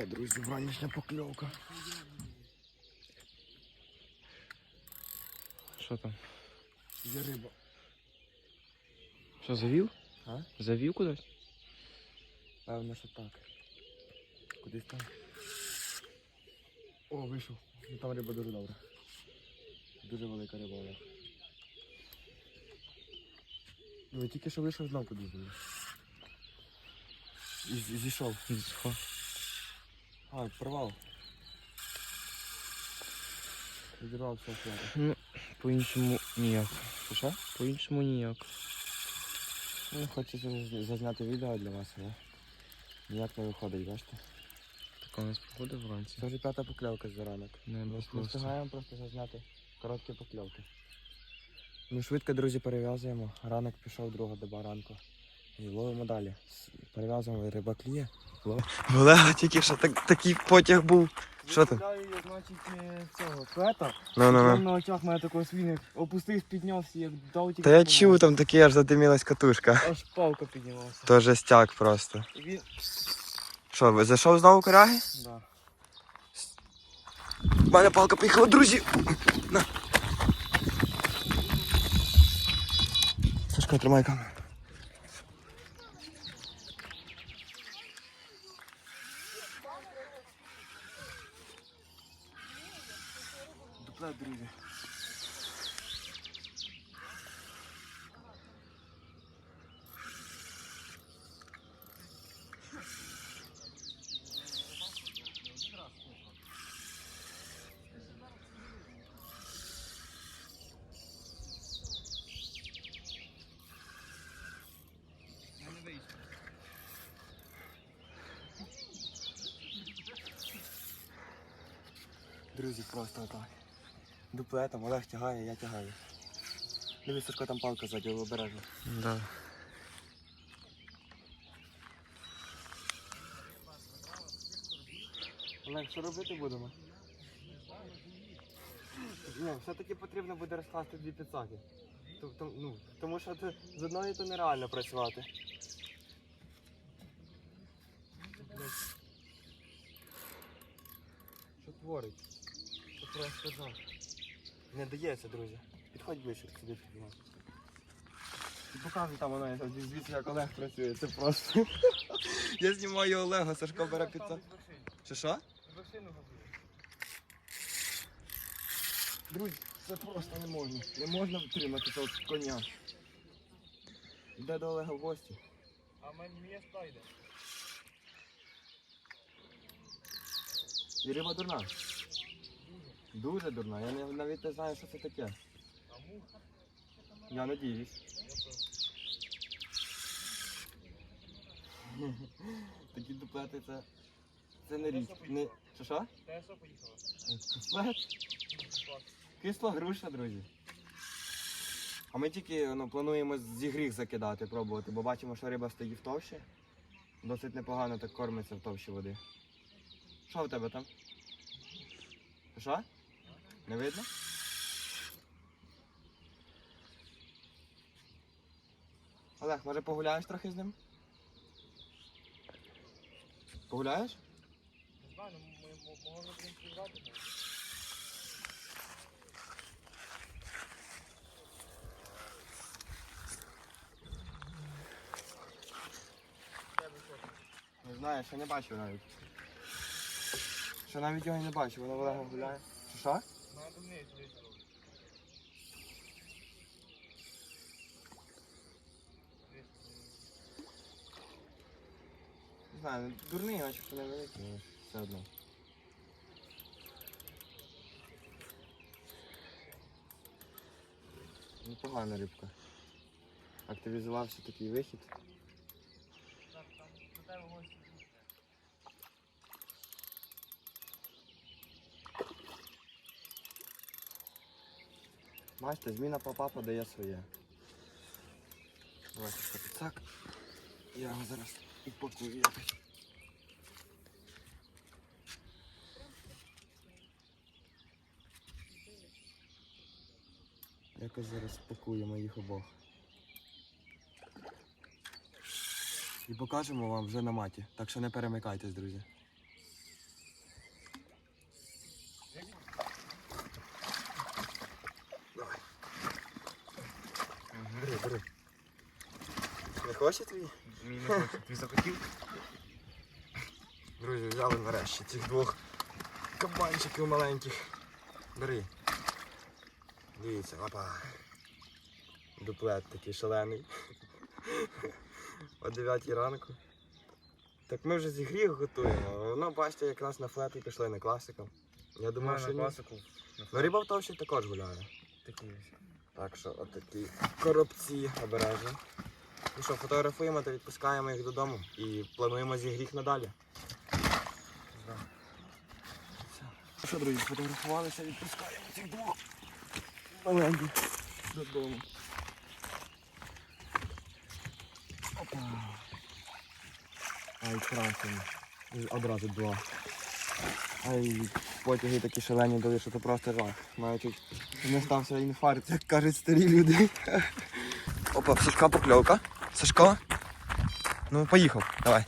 Опа, друзі, вранішня покльовка. Що там? Є риба. Що, завів? А? Завів кудись? Певно, що так. Кудись там. О, вийшов. Ну там риба дуже добра. Дуже велика риба, Олег. Ну, я тільки що вийшов знов кудись. І з- зійшов. Що? А, порвав. Відірвав все. Ну, по-іншому ніяк. Що? По-іншому ніяк. Ну, хочеться зазняти відео для вас, але ніяк не виходить, бачите? Така у нас погода вранці. Це вже п'ята покльовка за ранок. Небо Ми просто. встигаємо просто зазняти короткі покльовки. Ми швидко, друзі, перев'язуємо. Ранок пішов, друга доба ранку. І ловимо далі. Перев'язуємо, риба кліє. В Олега тільки що так, такий потяг був. Що я, значить, е, цього фета. Ну, ну, ну. на очах мене такого свиник. Опустився, піднявся, як дав тільки. Та я чув, там таке аж задимілась катушка. Аж палка піднялася. То жестяк просто. І він. Що, ви зайшов знову коряги? Да. У мене палка поїхала, друзі. На. Сашко, тримай камеру. Дуплет, друзі. Друзі, просто отак. Дуплетом, Олег тягає, я тягаю. Дивись, Сашко, там палка ззаді, обережно. Да. Олег, що робити будемо? Ні, все-таки потрібно буде розкласти дві підсаки. Тобто, ну, тому що ти, з одної то нереально працювати. Що творить? Що просто жах. Не дається, друзі. Підходь ближче сюди підіймати. І показуй там вона звідси як Олег працює, це просто. Я знімаю Олега, Сашко бере підсак. Чи що? Друзі, це просто не можна. Не можна втримати цього коня. Йде до Олега в гості. А мені місто йде. І риба дурна. Дуже дурна. Я не- навіть не знаю, що це таке. Я надіюсь. Такі дуплети це. Це не річ. Не... Що що? Та що поїхала? Дуплет? Кисла груша, друзі. А ми тільки ну, плануємо зі гріх закидати, пробувати, бо бачимо, що риба стоїть в товщі. Досить непогано так кормиться в товщі води. Що в тебе там? Що? Не видно? Олег, може погуляєш трохи з ним? Погуляєш? Не знаю, ми можемо в принципі грати. ну. Тебе що? Не знаю, ще не бачив навіть. Ще навіть його не бачив, воно Олега гуляє. Що що? Мене дурний дивися робить. Не знаю, дурний, начебто не великий, але все одно. Непогана рибка. Активізувався такий вихід. Так, там до тебе гості. Бачите, зміна попапа дає своє. Давайте підсак. Я його зараз упакую якось. Якось зараз спакуємо їх обох. І покажемо вам вже на маті. Так що не перемикайтесь, друзі. Бери. Не хоче твій? Мій не хочу. Ти захотів? Друзі, взяли нарешті цих двох кабанчиків маленьких. Бери. Дивіться, опа. Дуплет такий шалений. О 9 ранку. Так ми вже зігріх готуємо. Воно бачите, як нас на флети пішли не класиком. Я думав, що на ні. класику. Ну риба в товщі також гуляє. Такі ось. Так що отакі коробці обережні. Ну що, фотографуємо та відпускаємо їх додому і плануємо зігріх надалі. Да. Ну що, друзі, фотографувалися, відпускаємо цих двох маленьких додому. Опа. Ай, красені. Одразу два. Ай, потяги такі шалені дали, що це просто жах. Чуть не стався інфаркт, як кажуть старі люди. Опа, Сашка покльовка. Сашко? Ну, поїхав, давай.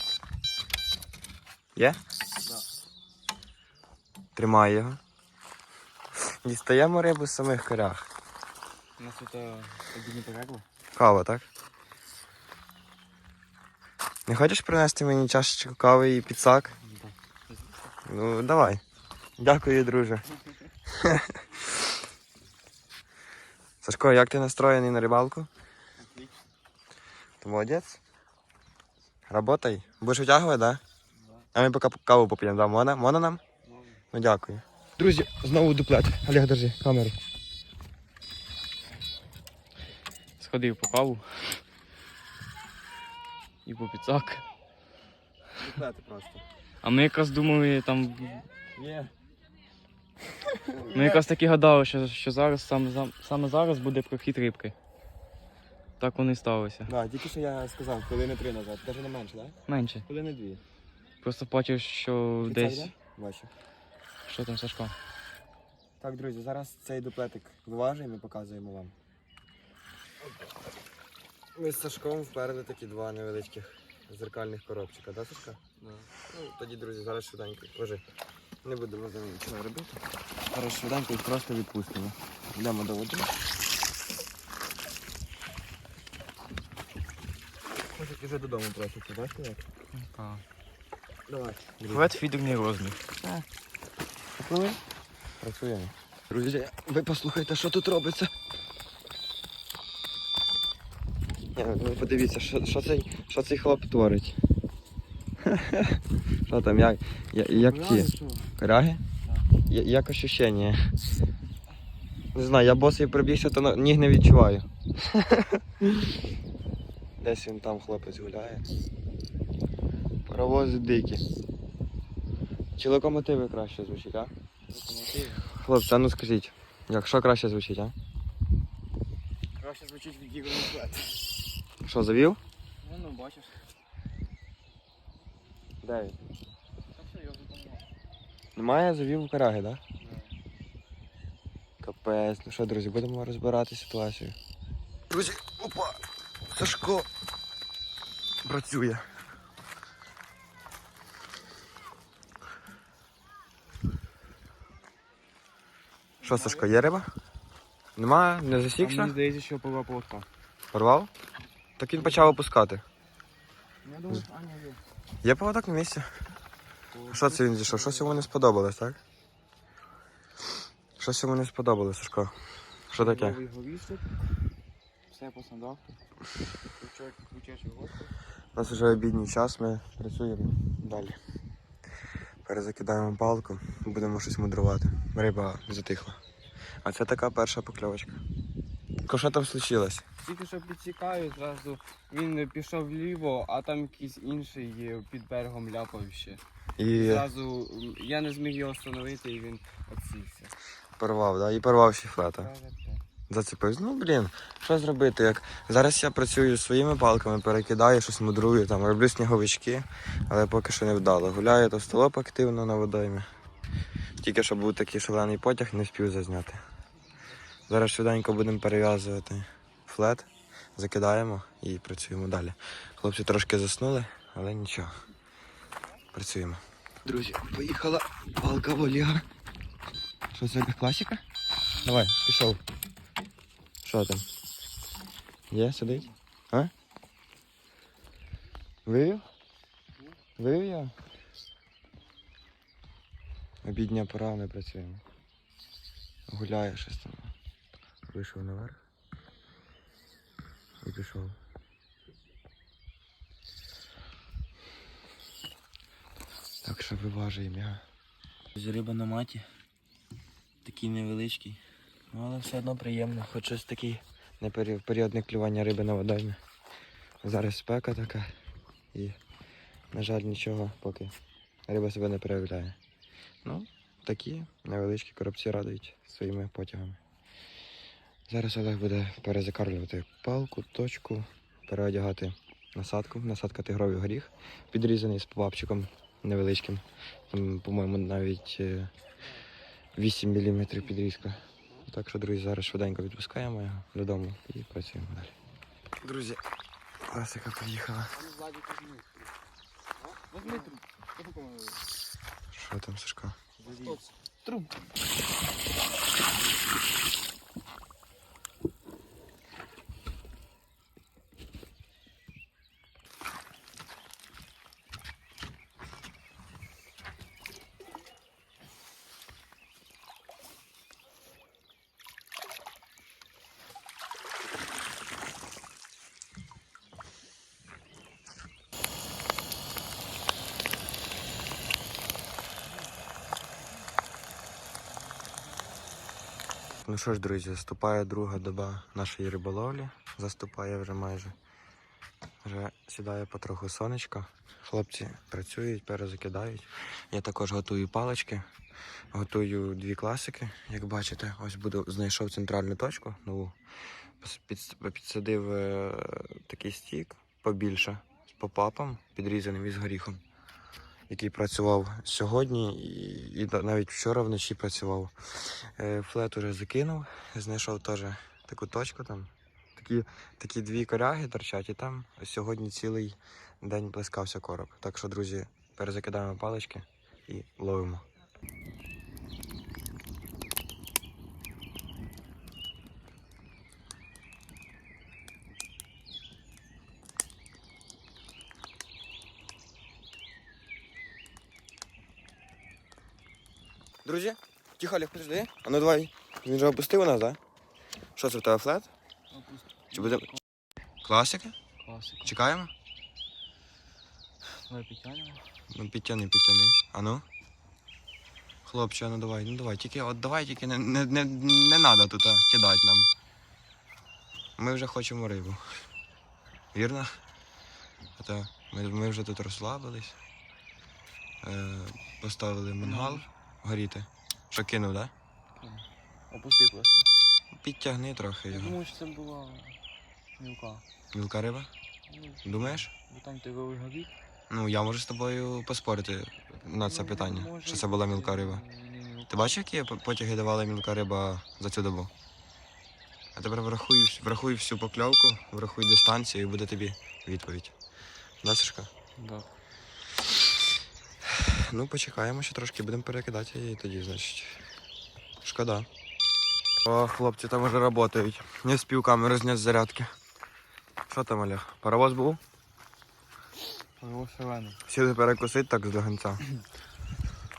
Є? Да. Тримай його. Дістаємо рибу з самих корях. У нас тут обідні перерви. Кава, так? Не хочеш принести мені чашечку кави і підсак? Ну, давай. Дякую, друже. Сашко, як ти настроєний на рибалку? Ти молодець? Работай. Будеш витягувати, да? А ми поки каву поп'ємо, да? Можна? Можна нам? Ну дякую. Друзі, знову дуплет. Олег, держи камеру. Сходив по каву. І по піцак. Дуплети просто. А ми якраз думали там. Ми якраз таки гадали, що, що зараз саме, саме зараз буде прохід рибки. Так воно і сталося. Да, тільки що я сказав, коли не три назад. Навіть не менше, так? Менше. Коли не дві. Просто бачив, що Ти десь. Бачу. Що там Сашко? Так, друзі, зараз цей дуплетик виважуємо і показуємо вам. Ми з Сашком вперли такі два невеличких зеркальних коробчика, да, Сашка? Ну, тоді, друзі, зараз швиденько ложи. Не будемо за ним нічого робити. Зараз швиденько їх просто відпустимо. Йдемо до води. Хочуть вже додому проситься, бачите як? Так. Давай. Вет фідерний розмір. Попливи? Працюємо. Друзі, ви послухайте, що тут робиться. Ви подивіться, що, що, цей, що цей хлоп творить. Що там, як, я- як ті? Коряги? Я- Як ощущення? Не знаю, я босий пробігся, то ніг не відчуваю. Десь він там хлопець гуляє. Паровози дикі. Чи локомотиви краще звучить, а? Хлопці, а ну скажіть, як що краще звучить, а? Краще звучить відіграний плет. Що, завів? Ну, ну бачиш. Де він? Так що я допомагав. Немає завів у караги, так? Да? Капець, ну що, друзі, будемо розбирати ситуацію. Друзі, опа! Сашко працює. Що, Сашко, є риба? Нема? Не Мені засікся? здається, що пова поводка. Порвав? Так він почав опускати. Я думаю, Аня є. Є поводок на місці? Що це він зійшов? Щось йому не сподобалось, так? Щось йому не сподобалось, Сашко. Що таке? Все по стандарту. У нас вже обідній час, ми працюємо далі. Перезакидаємо палку, будемо щось мудрувати. Риба затихла. А це така перша покльовочка. Ко, Що там случилось? Тільки що підсікаю, зразу він пішов вліво, а там якийсь інший є, під берегом ляпав ще. І Зразу я не зміг його встановити і він відсівся. порвав, да? І порвав шіфлета. Зацепився. Ну блін, що зробити? Як зараз я працюю своїми палками, перекидаю, щось мудрую, там роблю сніговички, але поки що не вдало. Гуляю то столоп активно на водоймі. Тільки що був такий шалений потяг, не встиг зазняти. Зараз швиденько будемо перев'язувати флет, закидаємо і працюємо далі. Хлопці трошки заснули, але нічого. Працюємо. Друзі, поїхала палка в Олега. Що це якась класика? Давай, пішов. Що там? Є, сидить? А? Вивів? Вивів я? Обідня пора не працюємо. Гуляє щось там. Вийшов наверх. І пішов. Так що виважуємо я. Риба на маті. Такий невеличкий. Ну, але все одно приємно. Хоч щось такий не клювання риби на водоймі. Зараз спека така. І, на жаль, нічого, поки риба себе не проявляє. Ну, такі невеличкі коробці радують своїми потягами. Зараз Олег буде перезакарлювати палку, точку, переодягати насадку, насадка тигровий горіх, підрізаний з попапчиком невеличким. Там, по-моєму, навіть е, 8 мм підрізка. Так що, друзі, зараз швиденько відпускаємо його додому і працюємо далі. Друзі, класика приїхала. Що там, Сашко? Трубку. Ну що ж, друзі, заступає друга доба нашої риболовлі. Заступає вже майже. Вже сідає потроху сонечко. Хлопці працюють, перезакидають. Я також готую палички, готую дві класики. Як бачите, ось буду знайшов центральну точку нову. Підсадив е, такий стік побільше з попапом, підрізаним із горіхом, який працював сьогодні і, навіть вчора вночі працював. Е, Флет уже закинув, знайшов теж таку точку там. Такі, такі дві коряги торчать, і там сьогодні цілий день плескався короб. Так що, друзі, перезакидаємо палички і ловимо. Друзі, тихо, Олег, подожди. А ну давай. Він же опустив у нас, так? Да? Що це в тебе флет? Чи буде. Класика? Класика. Чекаємо? Давай підтягнемо. Ну підтяни, підтяни. А ну. Хлопче, ну давай, ну давай, тільки от давай, тільки не, не, не, не надо тут кидати нам. Ми вже хочемо рибу. Вірно? Ми, ми вже тут розслабились. Е, поставили мангал горіти. Що кинув, так? Опусти просто. Підтягни трохи Я думаю, що це була мілка. Мілка риба? Ну, Думаєш? Бо там ти горіх. Ну, я можу з тобою поспорити на це Ну, питання, може, що це була мілка риба. мілка. Ти бачив, які потяги давала мілка риба за цю добу? А тепер врахуй, врахуй всю покльовку, врахуй дистанцію і буде тобі відповідь. Да, Сашка? Да. Ну, почекаємо, ще трошки будемо перекидати її тоді, значить. Шкода. О, хлопці там вже працюють. Не спів камеру зняти з зарядки. Що там, Олег? Паровоз був? Його шалений. Сіли перекусити так з легонця.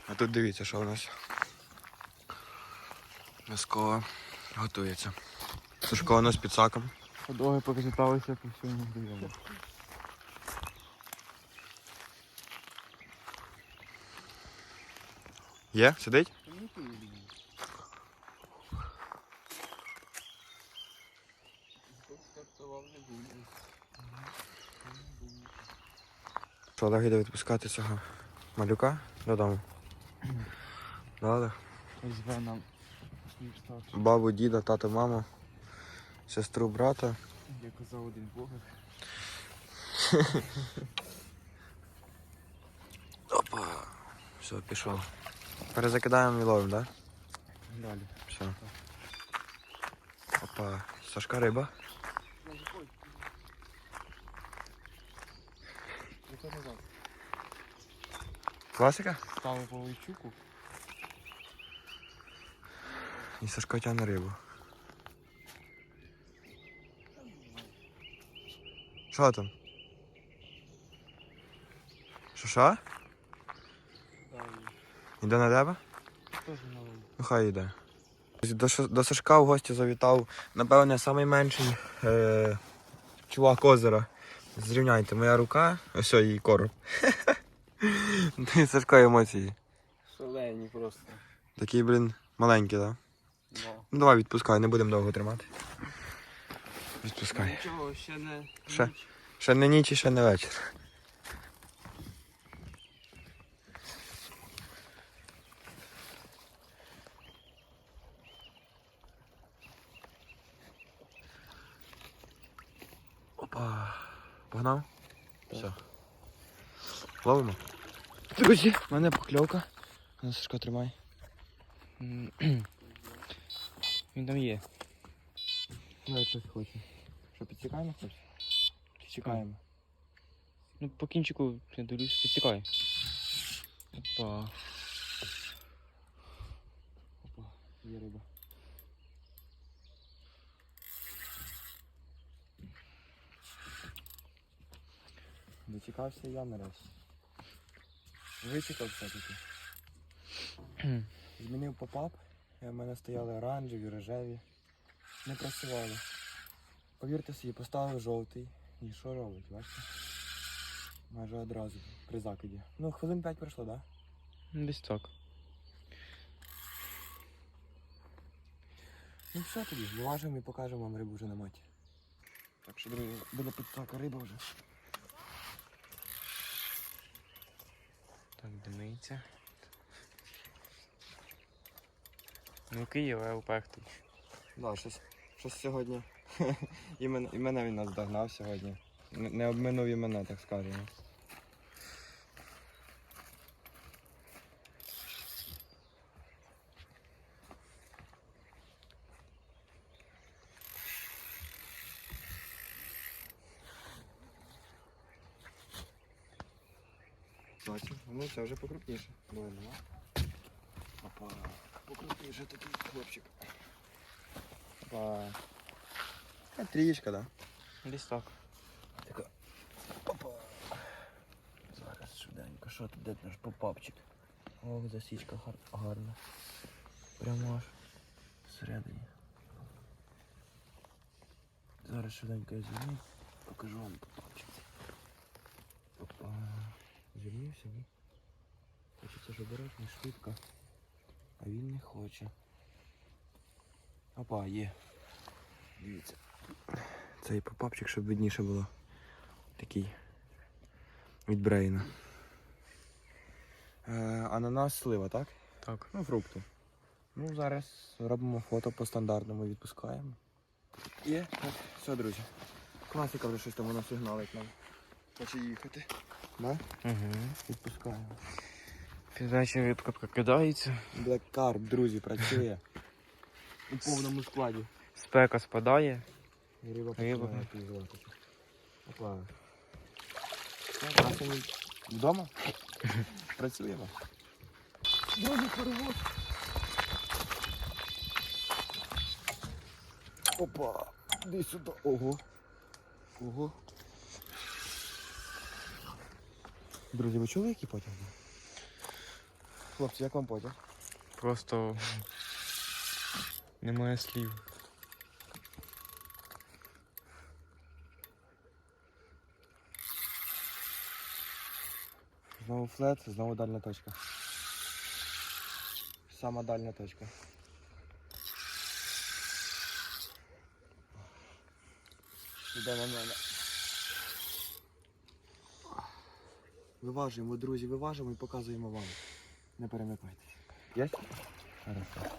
А тут дивіться, що у нас. М'язко готується. Сушко у нас під саком. Подоги покаталися по всьому району. Є? Сидить? Що, Олег йде відпускати цього малюка додому. Да, Олег? Зве нам. Бабу, діда, тата, маму, сестру, брата. Я казав один погляд. Опа. Все, пішов. Перезакидаємо і ловимо, так? Да? Далі. Все. Опа. Сашка риба. Класика? Ставив по Войчуку. І Сашко тягне рибу. Що там? Що Іде на тебе? Теж новий. Ну хай йде. До, до Сашка в гості завітав, напевне, найменший е, чувак озера. Зрівняйте, моя рука, ось її короб. Сашка емоції. Шалені просто. Такий, блін, маленький, так? Да? Ну давай відпускай, не будемо довго тримати. Відпускай. Нічого, ще не. Ще? Ще не ніч і ще не вечір. Погнав? Все. Ловимо. Друзі, в мене покльовка. Ну, Сашко, тримай. Він там є. Давай щось хоче. Що, підсікаємо хтось? Підсікаємо. Ну, по кінчику, я дивлюсь, підтікає. Опа. Опа, є риба. Дочекався я нарешті. Вичекав все-таки. Змінив попап, і в мене стояли оранжеві, рожеві. Не працювали. Повірте собі, поставив жовтий. І що робить, бачите? Майже одразу при закиді. Ну, хвилин 5 пройшло, так? Да? Десь так. Ну все тоді, зважимо і покажемо вам рибу вже на маті. Так що, друзі, буде підсака риба вже. Так, димиться. Ну, Київ, але тут. Да, щось, щось сьогодні. і, мене, і мене він нас догнав сьогодні. Не обминув і мене, так скажемо. Бачу, ну це вже покрупніше. Опа, покрупніше такий хлопчик. Опа. Е, Трієчка, да. Десь так. Така. Опа. Зараз швиденько. Що тут де наш попапчик? Ох, засічка гар... гарна. Прямо аж всередині. Зараз швиденько я звільню. Покажу вам попапчик. Опа. Звільнився, ні? Хочеться ж обережно, швидко. А він не хоче. Опа, є. Дивіться. Цей попапчик, щоб видніше було. Такий. Від Брейна. Е, ананас слива, так? Так. Ну, фрукти. Ну, зараз робимо фото по стандартному відпускаємо. Є? Так, все, друзі. Класика вже щось там вона сигналить нам. Хоче їхати. Да? Угу. Відпускаємо. Під вечір рибка прокидається. Black Carp, друзі, працює. У повному складі. Спека спадає. Риба починає активізуватися. Опа. Сьогодні вдома. Працюємо. Друзі, перевод. Опа. Іди сюди. Ого. Ого. Друзі, ви чули, який потяг був? Хлопці, як вам потяг? Просто немає слів. Знову флет, знову дальня точка. Сама дальня точка. Іде на мене. Виважуємо, друзі, виважуємо і показуємо вам. Не перемикайтесь. Є? Хорошо.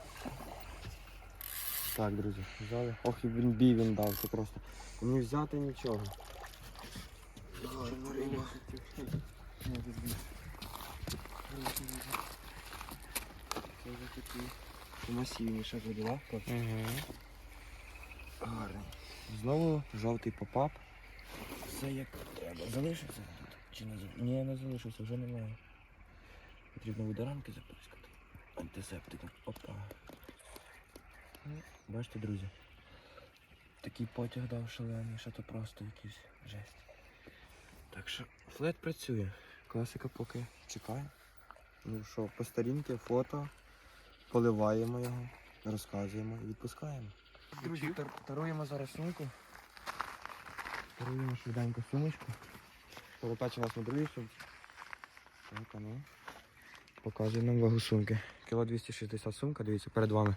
Так, друзі, взяли. Ох, і він бій він дав, це просто. Не взяти нічого. Гарна риба. Це вже такий масивніше буде, да? Угу. Гарний. Знову жовтий попап. Все як треба. Залишився тут? Чи не залишився? Ні, не залишився, вже немає. Потрібно буде рамки заприскати. Антисептиком. Опа. Бачите, друзі. Такий потяг дав шалений, що то просто якийсь жесть. Так що флет працює. Класика поки чекає. Ну що, по старінки, фото, поливаємо його, розказуємо і відпускаємо. Друзі, таруємо зараз сумку. Таруємо швиденько сумочку. Перепечу вас на другій сумці. Так, ну. Показує нам вагу сумки. Кіло 260 сумка, дивіться, перед вами.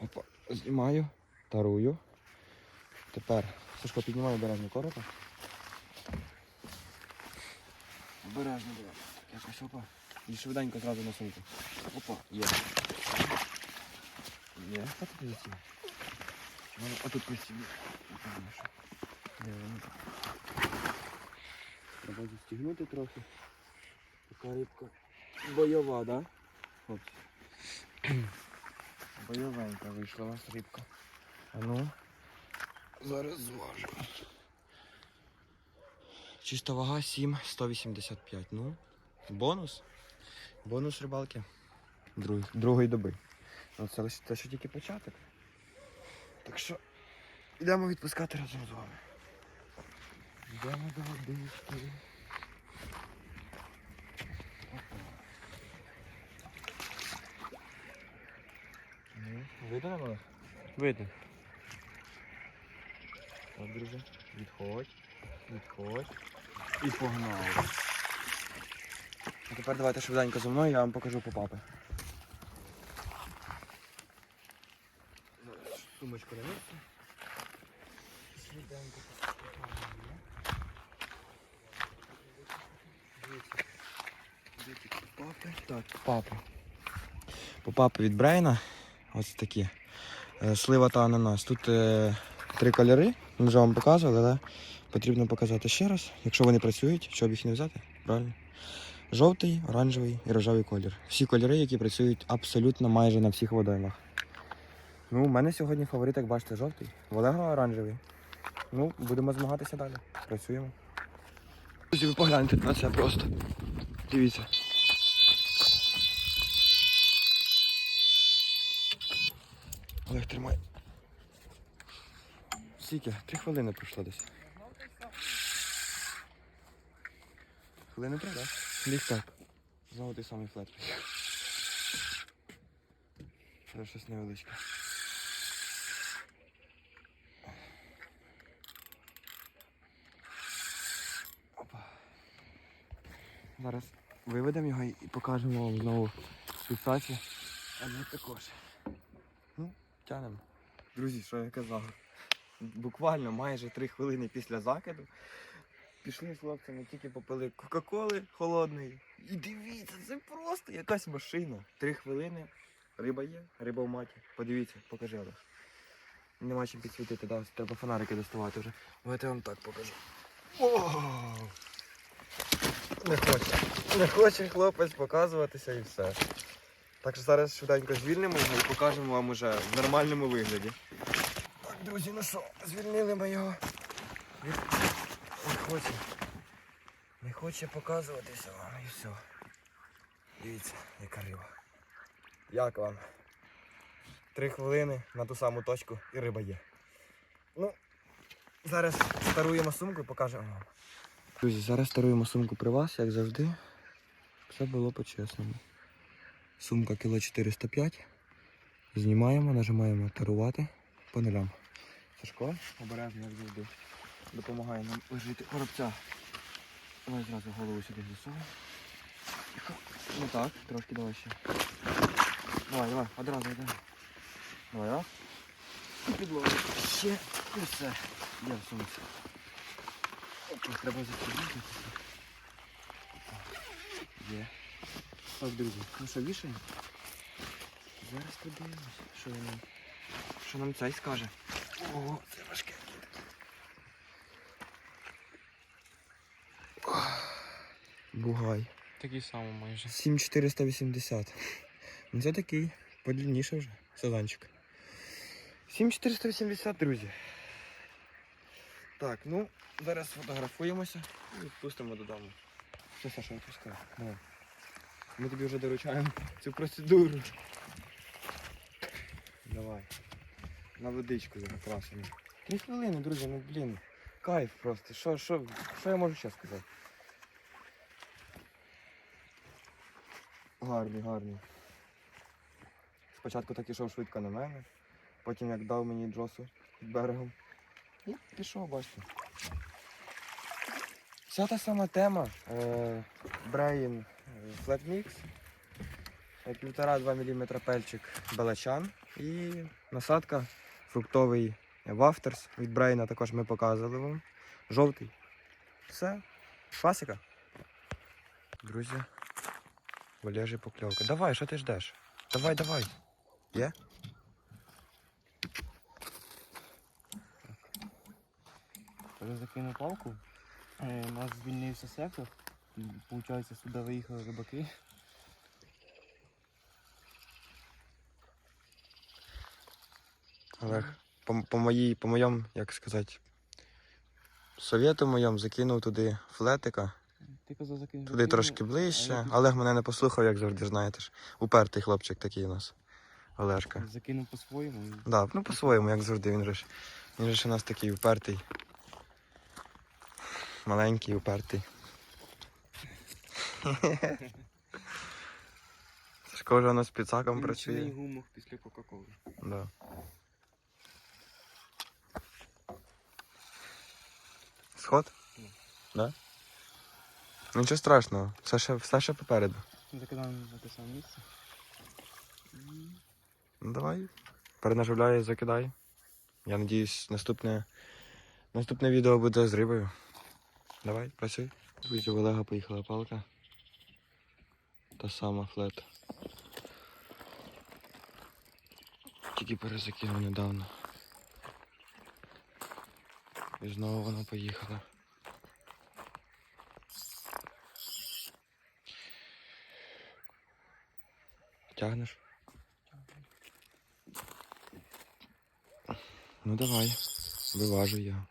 Опа, знімаю, тарую. Тепер Сашко піднімаю обережно коропа. Обережно буде. Якось опа. І швиденько зразу на сумку. Опа, є. Є. Позиція. Воно отут постійно. Де воно? Треба застігнути трохи. Така рибка бойова, да? Хлопці. Бойовенька вийшла у вас рибка. А ну. Зараз зважу. Чиста вага 7, 185. Ну, бонус. Бонус рибалки. Друг, другої доби. Ну, це лише це ще тільки початок. Так що йдемо відпускати разом з вами. Йдемо до водички. Видно на мене? Видно. Так, друзі, відходь, відходь. І погнали. А тепер давайте швиденько за мною, я вам покажу по папи. Сумочку на місце. Швиденько поставимо. Дивіться. Дивіться, по папи. Так, папи. По папи від Брейна. Ось такі. Е, Слива та ананас. Тут е, три кольори. Ми вже вам показували, але потрібно показати ще раз, якщо вони працюють, щоб їх не взяти, правильно? Жовтий, оранжевий і рожевий колір. Всі кольори, які працюють абсолютно майже на всіх водоймах. Ну, у мене сьогодні фаворит, як бачите, жовтий. В оранжевий. Ну, будемо змагатися далі. Працюємо. Друзі, ви погляньте на це просто. Дивіться. Олег, тримай. Скільки? Три хвилини пройшло десь. Хвилини три, так? Десь так. Знову той самий флет. Це щось невеличке. Опа. Зараз виведемо його і покажемо вам знову фіксацію. А ми також. Тянемо. Друзі, що я казав? Буквально майже три хвилини після закиду пішли з хлопцями, тільки попили Кока-Коли холодної. І дивіться, це просто якась машина. Три хвилини. Риба є, риба в маті. Подивіться, покажи Олег. Нема чим підсвітити, да, треба фонарики доставати вже. Давайте я вам так покажу. О! Не хоче. Не хоче хлопець показуватися і все. Так що зараз швиденько звільнимо його і покажемо вам уже в нормальному вигляді. Так, друзі, ну що, звільнили ми його. Не хоче. Не хоче показуватися вам і все. Дивіться, яка риба. Як вам? Три хвилини на ту саму точку і риба є. Ну, зараз старуємо сумку і покажемо вам. Друзі, зараз старуємо сумку при вас, як завжди. Все було по-чесному. Сумка кіло 405. Знімаємо, нажимаємо тарувати по нулям. Сашко, обережно, як завжди. Допомагає нам лежити коробця. Давай зразу голову сюди засунемо. Ну так, трошки давай ще. Давай, давай, одразу, одразу. Давай, раз. І підлогу. Ще і все. Є в сумці. Треба застігнути. Є. Так, друзі, ну що, вішаємо? Зараз подивимось, що нам, що нам цей скаже. Ого, це важке. Бугай. Такий самий майже. 7480. Ну це такий подлінніше вже сазанчик. 7480, друзі. Так, ну, зараз фотографуємося і відпустимо додому. Все, Саша, відпускай. Давай. Ми тобі вже доручаємо цю процедуру. Давай. На водичку красимо. Три хвилини, друзі, ну блін. Кайф просто. Що, що, що я можу ще сказати? Гарний, гарний. Спочатку так ішов швидко на мене, потім як дав мені джосу під берегом. І пішов, бачите. Вся та сама тема. Е, Брейн Flat Mix. е, Півтора-два мм пельчик балачан і насадка фруктовий вафтерс від Брейна також ми показували вам. Жовтий. Все. Класика. Друзі. Валежі покльовка. Давай, що ти ждеш? Давай, давай. Є? Вже закинув палку. Е, У нас звільнився сектор. Получається, сюди виїхали рибаки. Олег, по, по, моїй, по моєму, як сказати, совєту моєму закинув туди флетика, Ти казав закинув. туди трошки ближче. Олег мене не послухав, як завжди, знаєте ж. Упертий хлопчик такий у нас. Олежка. Закинув по-своєму. і Да, ну по-своєму, як завжди, він же. Він же ж у нас такий упертий. Маленький, упертий. Сашко вже нас підсаком Нічний працює. гумах після Кока-Коли. Да. Сход? Ні. Да? Нічого страшного, все ще, все ще попереду. Закидаємо на те саме місце. Ну давай. Перенаживляй, закидай. Я надіюсь, наступне, наступне відео буде з рибою. Давай, працюй. Друзі, в Олега поїхала палка. Та сама флет. Тільки перезакинув недавно. І знову вона поїхала. Тягнеш? Ну давай, виважу я.